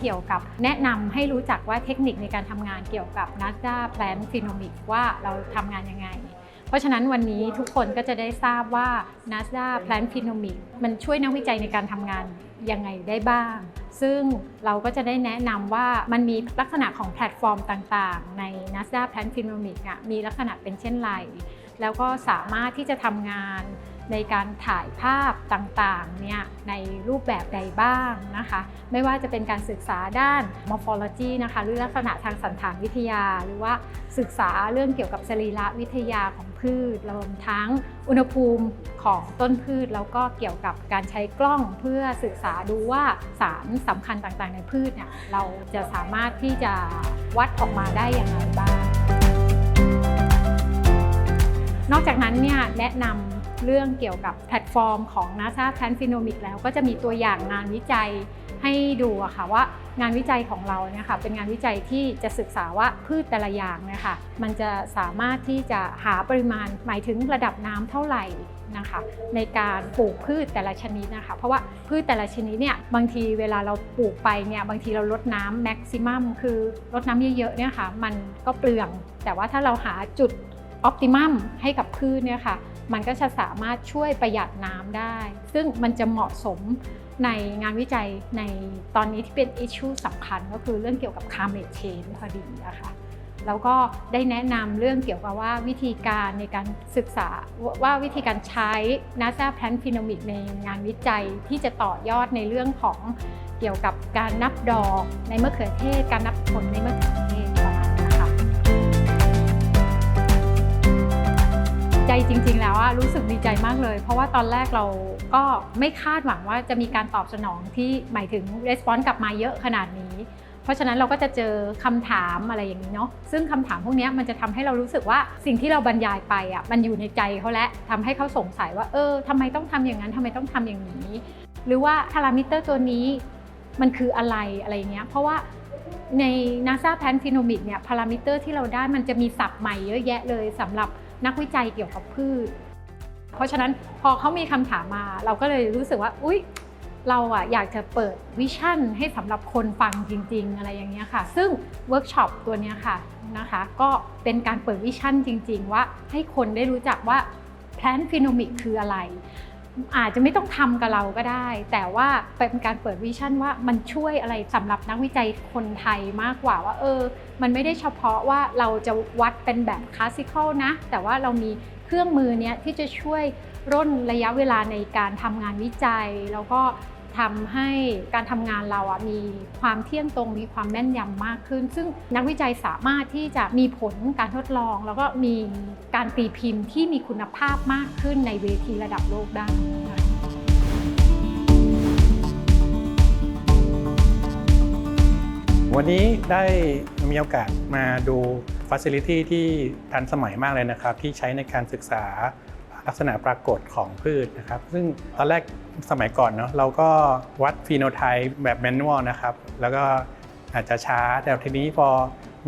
เกี่ยวกับแนะนำให้รู้จักว่าเทคนิคในการทำงานเกี่ยวกับ NASDA Plant Phenomics ว่าเราทำงานยังไง เพราะฉะนั้นวันนี้ทุกคนก็จะได้ทราบว่า NASDA Plant Phenomics มันช่วยนักวิจัยในการทำงานยังไงได้บ้าง ซึ่งเราก็จะได้แนะนำว่ามันมีลักษณะของแพลตฟอร์มต่างๆ ใน NASDA Plant Phenomics มีลักษณะเป็นเช่นไร แล้วก็สามารถที่จะทำงาน ในการถ่ายภาพต่างๆเนี่ยในรูปแบบใดบ้างนะคะ ไม่ว่าจะเป็นการศึกษาด้าน morphology นะคะหรือลักษณะทางสันฐานวิทยา หรือว่าศึกษาเรื่องเกี่ยวกับสรีระวิทยาของพืชรวมทั้งอุณหภูมิของต้นพืช แล้วก็เกี่ยวกับการใช้กล้องเพื่อศึกษาดูว่าสารสำคัญต่างๆในพืชเนี่ยเราจะสามารถที่จะวัดออกมาได้อย่างไรบ้าง นอกจากนั้นเนี่ยแนะนำ เรื่องเกี่ยวกับแพลตฟอร์มของ NASA p a n p h e n o m i c แล้วก็จะมีตัวอย่างงานวิจัยให้ดูอะค่ะว่างานวิจัยของเราเนี่ยค่ะเป็นงานวิจัยที่จะศึกษาว่าพืชแต่ละอย่างเนี่ยค่ะมันจะสามารถที่จะหาปริมาณหมายถึงระดับน้ำเท่าไหร่นะคะในการปลูกพืชแต่ละชนิดนะคะเพราะว่าพืชแต่ละชนิดเนี่ยบางทีเวลาเราปลูกไปเนี่ยบางทีเราลดน้ำแม็กซิมัมคือลดน้ำเยอะๆเนี่ยค่ะมันก็เปลือง แต่ว่าถ้าเราหาจุดออ t ติมัมให้กับพืชเนี่ยค่ะ มันก็จะสามารถช่วยประหยัดน้ำได้ ซึ่งมันจะเหมาะสมในงานวิจัยในตอนนี้ที่เป็นอิชชูสำคัญก็คือเรื่องเกี่ยวกับ climate change พอดีนะคะแล้วก็ได้แนะนำเรื่องเกี่ยวกับว่าวิธีการในการศึกษาว่าวิธีการใช้ NASA Plant Phenomics ในงานวิจัยที่จะต่อยอดในเรื่องของเกี่ยวกับการนับดอกในมะเขือเทศ การนับผลในมะเขือเทศ ใจจริง ๆ แล้วอะรู้สึกดีใจมากเลย เพราะว่าตอนแรกเราก็ไม่คาดหวังว่าจะมีการตอบสนองที่หมายถึงรีสปอนส์กลับมาเยอะขนาดนี้ เพราะฉะนั้นเราก็จะเจอคำถามอะไรอย่างนี้เนาะซึ่งคำถามพวกนี้มันจะทำให้เรารู้สึกว่าสิ่งที่เราบรรยายไปอะมันอยู่ในใจเขาแล้วทำให้เขาสงสัยว่าเออทำไมต้องทำอย่างนั้นทำไมต้องทำอย่างนี้ หรือว่าพารามิเตอร์ตัวนี้มันคืออะไรอะไรเงี้ยเพราะว่าใน NASA Pan Phenomic เนี่ยพารามิเตอร์ที่เราได้มันจะมีศัพท์ใหม่เยอะแยะเลยสำหรับ นักวิจัยเกี่ยวกับพืช เพราะฉะนั้นพอเขามีคำถามมา เราก็เลยรู้สึกว่า อุ๊ย เราอะอยากจะเปิดวิชั่นให้สำหรับคนฟังจริง ๆ อะไรอย่างเงี้ยค่ะ ซึ่งเวิร์กช็อปตัวเนี้ยค่ะนะคะ ก็เป็นการเปิดวิชั่นจริง ๆ ว่าให้คนได้รู้จักว่า plant phenomic คืออะไร อาจจะไม่ต้องทำกับเราก็ได้ แต่ว่าเป็นการเปิดวิชั่นว่ามันช่วยอะไรสำหรับนักวิจัยคนไทยมากกว่าว่า เออ มันไม่ได้เฉพาะว่าเราจะวัดเป็นแบบคลาสสิคอลนะ แต่ว่าเรามีเครื่องมือเนี้ยที่จะช่วยร่นระยะเวลาในการทำงานวิจัย แล้วก็ ทำให้การทำงานเราอะมีความเที่ยงตรงมีความแม่นยำมากขึ้น ซึ่งนักวิจัยสามารถที่จะมีผลการทดลอง แล้วก็มีการตีพิมพ์ที่มีคุณภาพมากขึ้นในเวทีระดับโลกได้วันนี้ได้มีโอกาสมาดูฟัสซิลิตี้ที่ทันสมัยมากเลยนะครับ ที่ใช้ในการศึกษา ลักษณะปรากฏของพืชนะครับ ซึ่งตอนแรกสมัยก่อนเนาะเราก็วัดฟีโนไทป์แบบแมนนวลนะครับ แล้วก็อาจจะช้าแต่ทีนี้พอ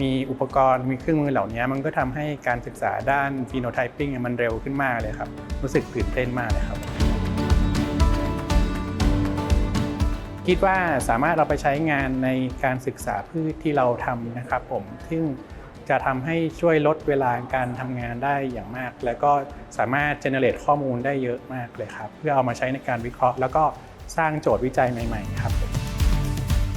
มีอุปกรณ์มีเครื่องมือเหล่านี้มันก็ทำให้การศึกษาด้านฟีโนไทปิ้งมันเร็วขึ้นมากเลยครับ รู้สึกตื่นเต้นมากเลยครับ คิดว่าสามารถเราไปใช้งานในการศึกษาพืชที่เราทำนะครับผมซึ่ง จะทำให้ช่วยลดเวลาการทำงานได้อย่างมาก แล้วก็สามารถเจเนเรตข้อมูลได้เยอะมากเลยครับ เพื่อเอามาใช้ในการวิเคราะห์ แล้วก็สร้างโจทย์วิจัยใหม่ๆครับ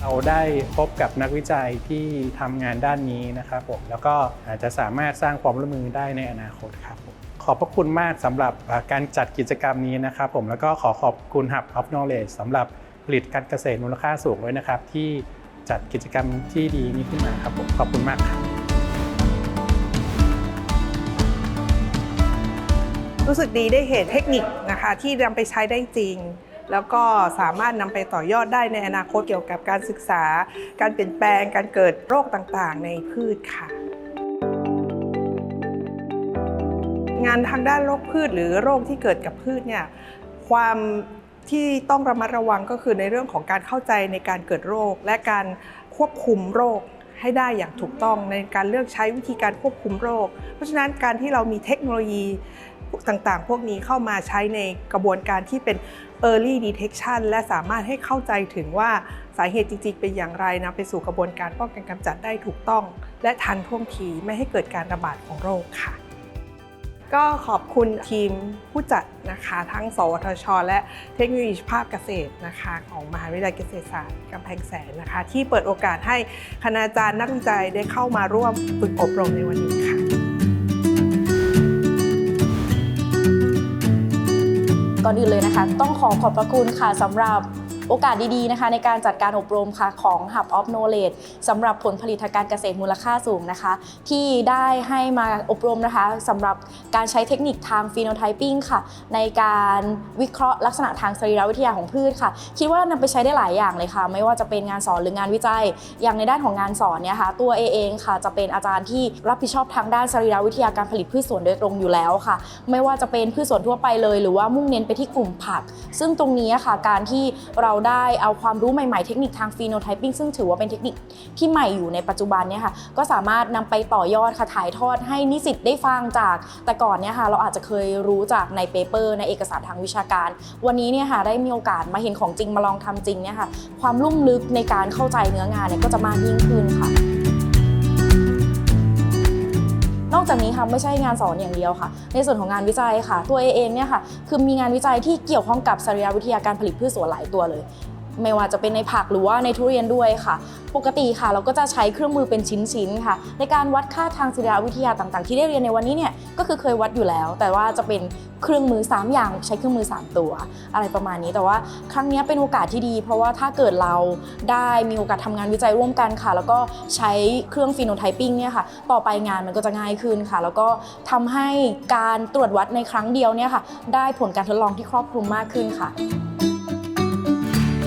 เราได้พบกับนักวิจัยที่ทำงานด้านนี้นะครับผมแล้วก็อาจจะสามารถสร้างความร่วมมือได้ในอนาคตครับผมขอบพระคุณมากสำหรับการจัดกิจกรรมนี้นะครับผมแล้วก็ขอขอบคุณ Hub of Knowledge สำหรับผลิตการเกษตรมูลค่าสูงด้วยนะครับ ที่จัดกิจกรรมที่ดีนี้ขึ้นมาครับผมขอบคุณมากครับ รู้สึกดีได้เห็นเทคนิคนะคะที่นำไปใช้ได้จริง แล้วก็สามารถนำไปต่อยอดได้ในอนาคตเกี่ยวกับการศึกษา การเปลี่ยนแปลงการเกิดโรคต่างๆ ในพืชค่ะงานทางด้านโรคพืชหรือโรคที่เกิดกับพืชเนี่ยความที่ต้องระมัดระวังก็คือในเรื่องของการเข้าใจในการเกิดโรค และการควบคุมโรคให้ได้อย่างถูกต้องในการเลือกใช้วิธีการควบคุมโรค เพราะฉะนั้นการที่เรามีเทคโนโลยี ต่างๆ พวกนี้เข้ามาใช้ในกระบวนการที่เป็น early detection และสามารถให้เข้าใจถึงว่าสาเหตุจริงๆ เป็นอย่างไรนำไปสู่กระบวนการป้องกันกำจัดได้ถูกต้อง และทันท่วงทีไม่ให้เกิดการระบาดของโรคค่ะ ก็ขอบคุณทีมผู้จัดนะคะ ทั้ง สวทช และเทคโนโลยีภาพเกษตรนะคะ ของมหาวิทยาลัยเกษตรศาสตร์กำแพงแสนนะคะ ที่เปิดโอกาสให้คณาจารย์นักวิจัยได้เข้ามาร่วมฝึกอบรมในวันนี้ค่ะ ก่อนอื่นเลยนะคะ ต้องขอขอบพระคุณค่ะสำหรับ โอกาสดีๆนะคะ ในการจัดการอบรมค่ะของ Hub of Knowledge สำหรับผลผลิตทางการเกษตรมูลค่าสูงนะคะ ที่ได้ให้มาอบรมนะคะสำหรับการใช้เทคนิคทาง phenotyping ค่ะ ในการวิเคราะห์ลักษณะทางสรีรวิทยาของพืชค่ะ คิดว่านำไปใช้ได้หลายอย่างเลยค่ะ ไม่ว่าจะเป็นงานสอนหรืองานวิจัย อย่างในด้านของงานสอนเนี่ยค่ะตัวเอเองค่ะ จะเป็นอาจารย์ที่รับผิดชอบทางด้านสรีรวิทยาการผลิตพืชสวนโดยตรงอยู่แล้วค่ะ ไม่ว่าจะเป็นพืชสวนทั่วไปเลย หรือว่ามุ่งเน้นไปที่กลุ่มผัก ซึ่งตรงนี้ค่ะการที่เราได้เอาความรู้ใหม่ๆ เทคนิคทางฟีโนไทปิ้งซึ่งถือว่าเป็นเทคนิคที่ใหม่อยู่ในปัจจุบันเนี่ยค่ะก็สามารถนำไปต่อยอดค่ะถ่ายทอดให้นิสิตได้ฟังจากแต่ก่อนเนี่ยค่ะเราอาจจะเคยรู้จากในเปเปอร์ในเอกสารทางวิชาการ วันนี้เนี่ยค่ะได้มีโอกาสมาเห็นของจริงมาลองทำจริงเนี่ยค่ะความลุ่มลึกในการเข้าใจเนื้องานเนี่ยก็จะมากยิ่งขึ้นค่ะ ทำไม่ใช่งานสอนอย่างเดียวค่ะ ในส่วนของงานวิจัยค่ะ ตัวเองเนี่ยค่ะคือมีงานวิจัยที่เกี่ยวข้องกับสรีรวิทยาการผลิตพืชสวนหลายตัวเลย ไม่ว่าจะเป็นในผักหรือว่าในทุเรียนด้วยค่ะ ปกติค่ะ เราก็จะใช้เครื่องมือเป็นชิ้นๆค่ะ ในการวัดค่าทางสรีรวิทยาต่างๆ ที่ได้เรียนในวันนี้เนี่ยก็คือเคยวัดอยู่แล้ว แต่ว่าจะเป็นเครื่องมือ 3 อย่างใช้เครื่องมือ 3 ตัว อะไรประมาณนี้แต่ว่าครั้งนี้เป็นโอกาสที่ดี เพราะว่าถ้าเกิดเราได้มีโอกาสทำงานวิจัยร่วมกันค่ะ แล้วก็ใช้เครื่องฟีโนไทปิ้งเนี่ยค่ะต่อไปงานมันก็จะง่ายขึ้นค่ะ แล้วก็ทำให้การตรวจวัดในครั้งเดียวเนี่ยค่ะ ได้ผลการทดลองที่ครอบคลุมมากขึ้นค่ะ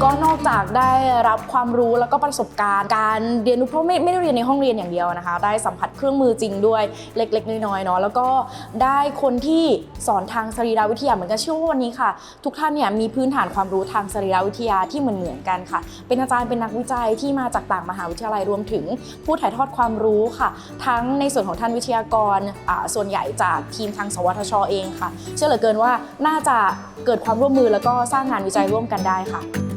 ก็นอกจากได้รับความรู้แล้วก็ประสบการณ์ การเรียนรู้เพราะไม่ไม่ได้เรียนในห้องเรียนอย่างเดียวนะคะ ได้สัมผัสเครื่องมือจริงด้วยเล็กๆ น้อยๆเนาะแล้วก็ได้คนที่สอนทางสรีรวิทยาเหมือนกันเชื่อว่าวันนี้ค่ะ ทุกท่านเนี่ยมีพื้นฐานความรู้ทางสรีรวิทยาที่เหมือนเหมือนๆกันค่ะ เป็นอาจารย์เป็นนักวิจัยที่มาจากต่างมหาวิทยาลัยรวมถึงผู้ถ่ายทอดความรู้ค่ะ ทั้งในส่วนของท่านวิทยากรอ่าส่วนใหญ่จากทีมทางสวทชเองค่ะ เชื่อเหลือเกินว่าน่าจะเกิดความร่วมมือแล้วก็สร้างงานวิจัยร่วมกันได้ค่ะ